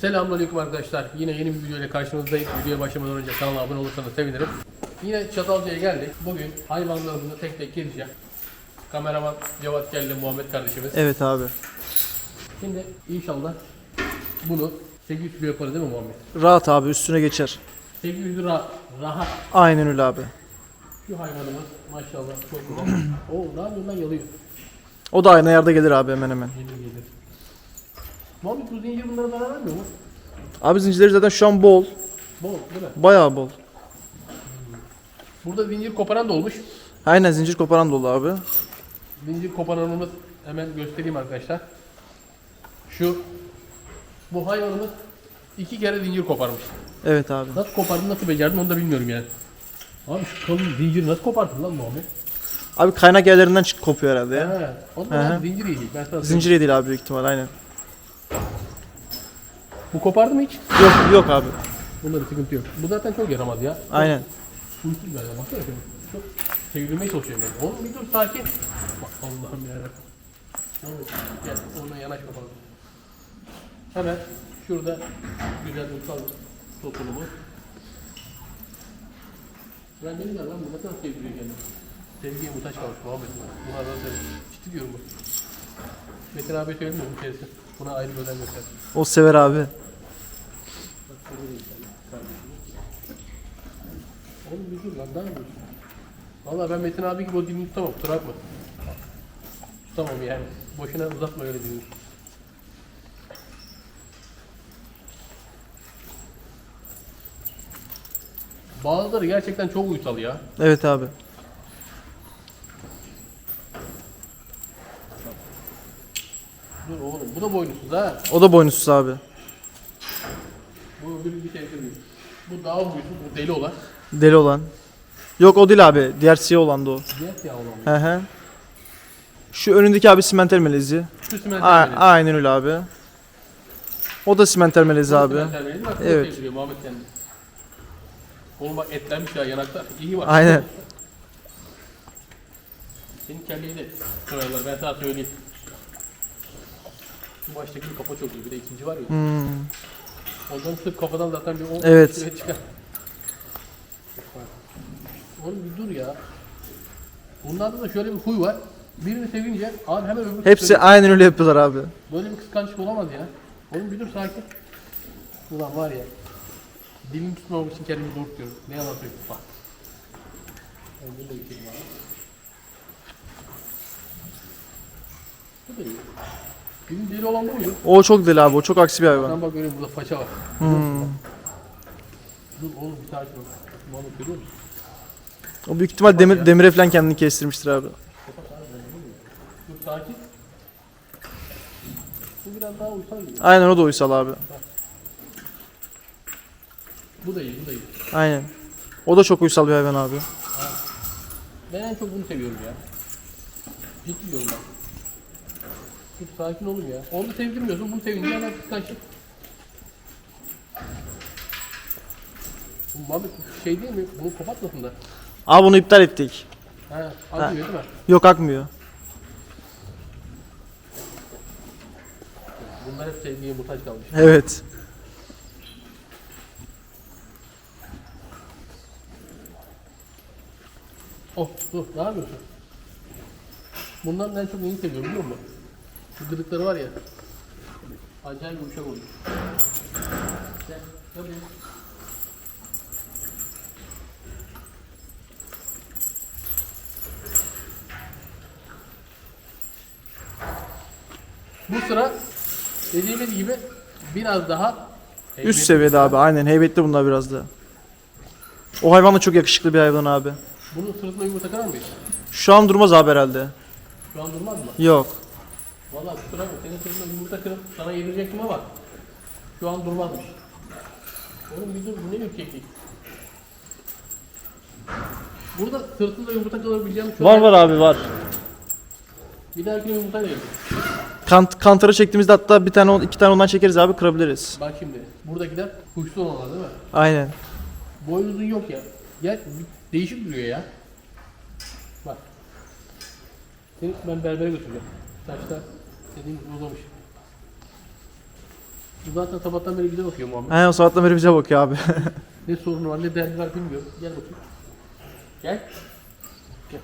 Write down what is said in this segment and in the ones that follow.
Selamünaleyküm arkadaşlar. Yine yeni bir video ile karşınızdayım. Videoya başlamadan önce kanala abone olursanız sevinirim. Yine Çatalca'ya geldik. Bugün hayvanlarımızı tek tek gezeceğim. Kameraman Cevat geldi Muhammed kardeşimiz. Evet abi. Şimdi inşallah bunu 800 kilo yaparız değil mi Muhammed? Rahat abi üstüne geçer. 800 lira rahat. Aynen öyle abi. Şu hayvanımız maşallah çok güzel. Oo ne yapıyorsun lan yalıyor. O da aynı yerde gelir abi hemen hemen. Gelir gelir. Muhammed bu zincir bunlara zarar vermiyor mu? Abi zincirleri zaten şu an bol. Bol değil mi? Bayağı bol. Burada zincir koparan da olmuş. Aynen zincir koparan dolu abi. Zincir koparanımız hemen göstereyim arkadaşlar. Şu bu hayvanımız iki kere zincir koparmış. Evet abi. Nasıl kopardın nasıl becerdin onu da bilmiyorum yani. Abi şu kalın zinciri nasıl kopardın lan Muhammed? Abi kaynak yerlerinden çık kopuyor herhalde ya. He. Hı. zincir iyi değil. Ben sana. Zincir değil abi büyük ihtimal aynen. Bu kopardı mı hiç? Yok yok abi. Bunda bir sıkıntı yok. Bu zaten çok yaramaz ya. Aynen. Uysuz galiba. Baksana şöyle. Çok sevilmeye çalışıyor yani. Oğlum bir dur sakin. Bak Allah'ım yarabbim. Oğlum gel ona yanaş bakalım. Hemen şurada güzel bir kal topunumuz. Ben dedim lan bu kadar sevdiriyor kendini. Sevgiye muhtaç kalmış Muhammed. Buna ben söyleyeyim. Ciddi diyorum bu. Metin abi söylemiyor mu içerisi? Buna ayrı bir göster. O sever abi. Oğlum bir dur lan daha mı? Valla ben Metin abi gibi o dilini tutamam kusura bakma. Tutamam yani. Boşuna uzatma öyle dilini. Bazıları gerçekten çok uysal ya. Evet abi. Dur oğlum bu da boynuzsuz ha. O da boynuzsuz abi. Bu öbürü bir şey değil. Bu daha huysuz, bu deli olan. Deli olan. Yok o değil abi. Diğer siyah olan da o. Diğer ya olan. Hı hı. Şu önündeki abi simenter melezi. Şu simental A- melezi. aynen öyle abi. O da simenter melezi Bu abi. simental melezi. Bu da Evet. sevdiriyor Muhammed kendi. Oğlum bak etlenmiş ya yanaklar. İyi var. Aynen. Senin kelleyi de koyarlar ben sana söyleyeyim. Şu baştaki kafa çok iyi bir de ikinci var ya. Hmm. Ondan sırf kafadan zaten bir 10 Evet. kilo çıkar. Oğlum bir dur ya. Bunlarda da şöyle bir huy var. Birini sevince abi hemen öbürü Hepsi aynen öyle yapıyorlar abi. Böyle bir kıskançlık olamaz ya. Oğlum bir dur sakin. Ulan var ya. Dilimi tutmamak için kendimi zor tutuyorum. Ne yalan söyleyeyim. Bak. Ben bunu da yıkayayım abi. Bu da iyi. Bizim deli olan bu muydu? O çok deli abi. O çok aksi bir hayvan. Lan bak öyle burada faça var. Hmm. Dur oğlum bir sakin ol. Muhammed görüyor musun? O büyük ihtimal demir, demire falan kendini kestirmiştir abi. Dur sakin. Bu biraz daha uysal gibi. Aynen o da uysal abi. Bu da iyi, bu da iyi. Aynen. O da çok uysal bir hayvan abi. Ben en çok bunu seviyorum ya. Ciddi diyorum ben. Dur sakin olun ya. Onu sevdirmiyorsun, bunu sevince hemen kıskançlık. Bu bu şey değil mi? Bunu kapatmasın da. Abi onu iptal ettik. Ha, acıyor değil mi? Yok akmıyor. Bunlar hep sevgiye muhtaç kalmış. Evet. Oh, dur, ne yapıyorsun? Bundan en çok neyi seviyorum biliyor musun? Şu gıdıkları var ya. Acayip yumuşak oluyor. Gel, gel buraya. Bu sıra dediğimiz gibi biraz daha Üst seviyede abi. Aynen heybetli bunlar biraz da. O hayvan da çok yakışıklı bir hayvan abi. Bunun sırtına yumurta kırar mıyız? Şu an durmaz abi herhalde. Şu an durmaz mı? Yok. Vallahi kusura bakma senin sırtına yumurta kırıp sana yedirecektim ama şu an durmazmış. Oğlum bir dur bu ne ürkeklik? Burada sırtında yumurta kalabileceğim şu Var var abi var. Bir dahakine yumurta verelim. Kant, kantarı çektiğimizde hatta bir tane on- iki tane ondan çekeriz abi kırabiliriz. Bak şimdi buradakiler kuşlu olanlar değil mi? Aynen. Boynuzun yok ya. Gel bir- değişik duruyor ya. Bak. Seni ben berbere götüreceğim. Saçlar dediğim uzamış. Bu zaten sabahtan beri bize bakıyor Muhammed. He o sabahtan beri bize bakıyor abi. Ne sorunu var ne derdi var bilmiyorum. Gel bakayım. Gel. Gel.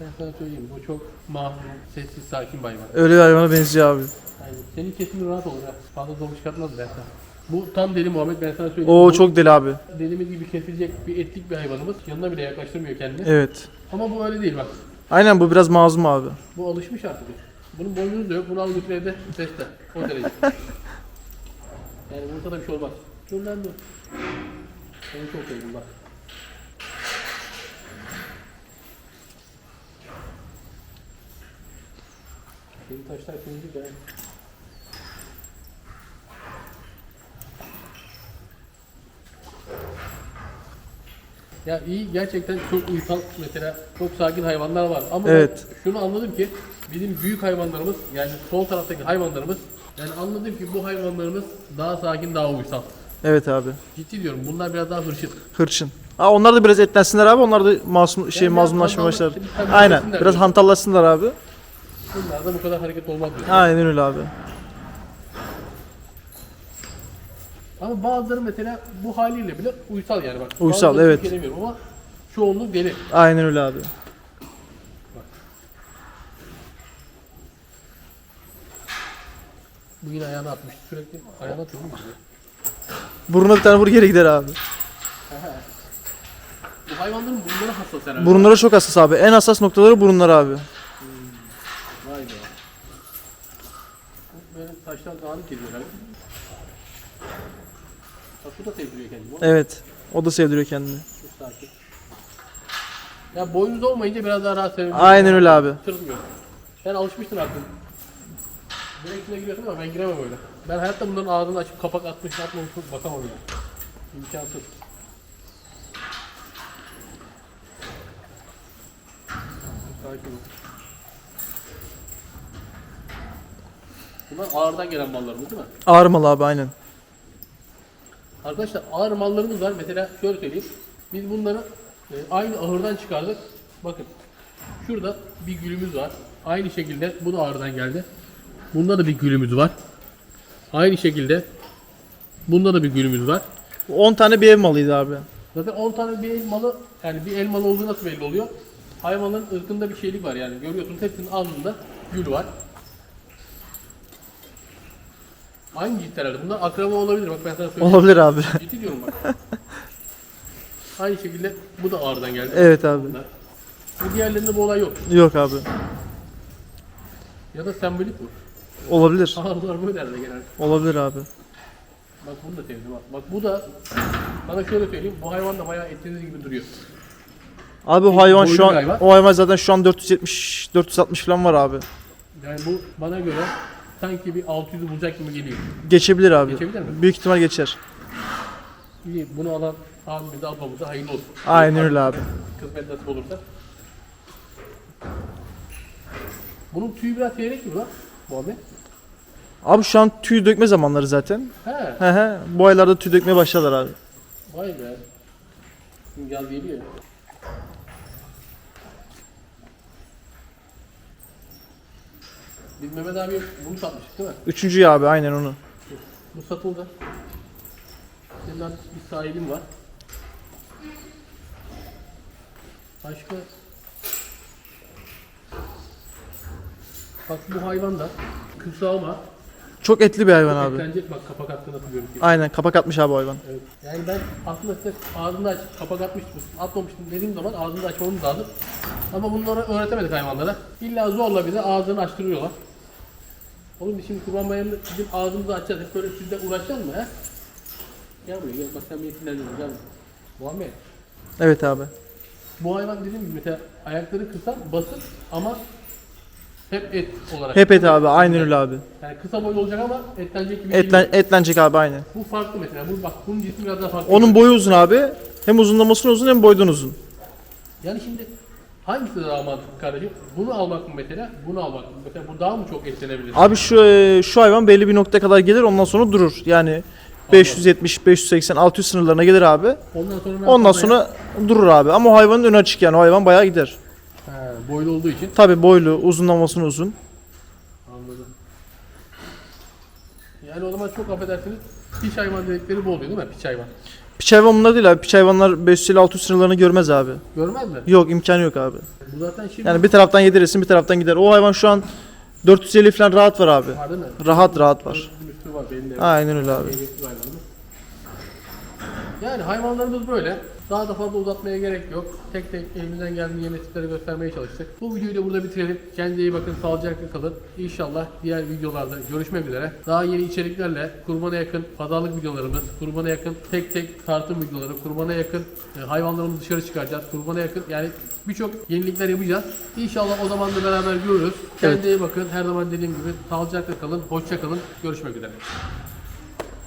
Ben sana söyleyeyim bu çok mahrum, sessiz, sakin bir hayvan. Öyle bir hayvana benziyor abi. Aynen. Senin kesimin rahat olur ha. Fazla zorluk çıkartmaz ben sana. Bu tam deli Muhammed ben sana söyleyeyim. Oo Bu çok deli abi. Delimiz gibi kesilecek bir etlik bir hayvanımız. Yanına bile yaklaştırmıyor kendini. Evet. Ama bu öyle değil bak. Aynen bu biraz mazlum abi. Bu alışmış artık. Bunun boynuz da yok. Bunu al götür evde besle. O derece. yani burada da bir şey olmaz. Dur lan dur. Seni çok sevdim bak. Senin taşlar kırmızı be. Ya iyi gerçekten çok uysal mesela çok sakin hayvanlar var ama ben Evet. şunu anladım ki bizim büyük hayvanlarımız yani sol taraftaki hayvanlarımız yani anladım ki bu hayvanlarımız daha sakin daha uysal. Evet abi. Ciddi diyorum bunlar biraz daha hırçın. Hırçın. Aa, onlar da biraz etlensinler abi. Onlar da masum şey Yani mazlumlaşmaya biraz başlar. hantallaşsın, tabii Aynen. etsinler Biraz diyor. hantallaşsınlar abi. Bunlar da bu kadar hareket olmaz diyor. Aynen öyle abi. Ama bazıları mesela bu haliyle bile uysal yani bak. Uysal, Bazıları evet. Türk demiyorum ama çoğunluk deli. Aynen öyle abi. Bu yine ayağını atmış. Sürekli ayağını atıyor mu? Buruna bir tane vur geri gider abi. Bu hayvanların burunları hassas herhalde. Burunları çok hassas abi. En hassas noktaları burunlar abi. Vay be. Böyle taşlar dağınık geziyor herhalde. Bak bu da sevdiriyor kendini. Evet. O da sevdiriyor kendini. Çok sakin. Ya boynuz olmayınca biraz daha rahat sevebiliyorum. Aynen öyle abi. Tırmıyor. Ben alışmıştım artık. Direkt içine giriyorsun ama ben giremem öyle. Ben hayatta bunların ağzını açıp kapak atmış atmamış bakamam ya. İmkansız. Sakin ol. Bunlar ağırdan gelen mallarımız değil mi? Ağrımalı abi aynen. Arkadaşlar ağır mallarımız var. Mesela şöyle söyleyeyim. Biz bunları e, aynı ahırdan çıkardık. Bakın. Şurada bir gülümüz var. Aynı şekilde bu da ağırdan geldi. Bunda da bir gülümüz var. Aynı şekilde bunda da bir gülümüz var. 10 tane bir ev malıydı abi. Zaten 10 tane bir el malı yani bir el malı olduğu nasıl belli oluyor? Hayvanların ırkında bir şeylik var yani. Görüyorsunuz hepsinin alnında gül var. Aynı cilt herhalde. Bunlar akraba olabilir. Bak ben sana söyleyeyim. Olabilir abi. Ciddi diyorum bak. Aynı şekilde bu da ağırdan geldi. evet abi. Bunlar. Bu diğerlerinde bu olay yok. Yok abi. Ya da sembolik bu. Olabilir. Ağırlar böyle herhalde genelde. Olabilir abi. Bak bunu da sevdim bak. Bak bu da sana şöyle söyleyeyim. Bu hayvan da bayağı etiniz gibi duruyor. Abi o hayvan Boylu şu an hayvan. o hayvan zaten şu an 470 460 falan var abi. Yani bu bana göre sanki bir 600'ü bulacak gibi geliyor. Geçebilir abi. Geçebilir mi? Büyük ihtimal geçer. İyi bunu alan abimize ablamıza hayırlı olsun. Aynen öyle abi. Kısmet nasip olursa. Bunun tüyü biraz seyrek mi lan? Muhammed? Abi şu an tüy dökme zamanları zaten. He. He he. Bu aylarda tüy dökmeye başladılar abi. Vay be. Şimdi yaz geliyor. Biz Mehmet abi bunu satmıştık değil mi? Üçüncüyü abi aynen onu. Bu satıldı. Senin bir sahibin var. Başka... Bak bu hayvan da kısa ama Çok etli bir hayvan abi. eklenecek bak kapak hakkı nasıl görünüyor. Aynen kapak atmış abi o hayvan. Evet. Yani ben aslında size ağzını aç, kapak atmıştım, atmamıştım dediğim zaman ağzını açmamız lazım. Ama bunları öğretemedik hayvanlara. İlla zorla bize ağzını açtırıyorlar. Oğlum biz şimdi kurban bayramında bizim ağzımızı açacağız. Hep böyle sizde uğraşacağız mı he? Gel buraya gel bak sen beni sinirlendirdin gel buraya. Muhammed Evet abi. bu hayvan dediğim gibi mesela ayakları kısa basık ama hep et olarak. Hep et abi aynen öyle abi. Yani kısa boylu olacak ama etlenecek gibi Etlen, geliyor. etlenecek abi aynen. Bu farklı mesela. Bu bak bunun cismi biraz daha farklı. Onun boyu uzun abi. Hem uzunlaması uzun hem boydan uzun. Yani şimdi hangisi daha mantıklı kardeşim? Bunu almak mı mesela? Bunu almak mı? Mesela bu daha mı çok etlenebilir? Abi şu e, şu hayvan belli bir noktaya kadar gelir ondan sonra durur. Yani 570, 580, 600 sınırlarına gelir abi. Ondan sonra ne Ondan yapar sonra durur abi. Ama o hayvanın önü açık yani. O hayvan bayağı gider. ya? He, boylu olduğu için. Tabi boylu, uzunlamasını uzun. Anladım. Yani o zaman çok affedersiniz piç hayvan dedikleri bu oluyor değil mi? Piç hayvan. Piç hayvan bunlar değil abi. Piç hayvanlar 550-600 sınırlarını görmez abi. Görmez mi? Yok imkanı yok abi. Bu zaten şimdi Yani bir taraftan yedirirsin bir taraftan gider. O hayvan şu an 450 falan rahat var abi. var değil mi? Rahat rahat var. Üstü. Aynen öyle abi. Ehliyetli hayvanımız. Yani hayvanlarımız böyle. Daha da fazla uzatmaya gerek yok. Tek tek elimizden geldiği yeni tipleri göstermeye çalıştık. Bu videoyu da burada bitirelim. Kendinize iyi bakın, sağlıcakla kalın. İnşallah diğer videolarda görüşmek üzere. Daha yeni içeriklerle kurbana yakın pazarlık videolarımız, kurbana yakın tek tek tartım videoları, kurbana yakın e, hayvanlarımızı dışarı çıkaracağız. Kurbana yakın yani birçok yenilikler yapacağız. İnşallah o zaman da beraber görürüz. Kendinize iyi bakın. Her zaman dediğim gibi sağlıcakla kalın, hoşça kalın. Görüşmek üzere.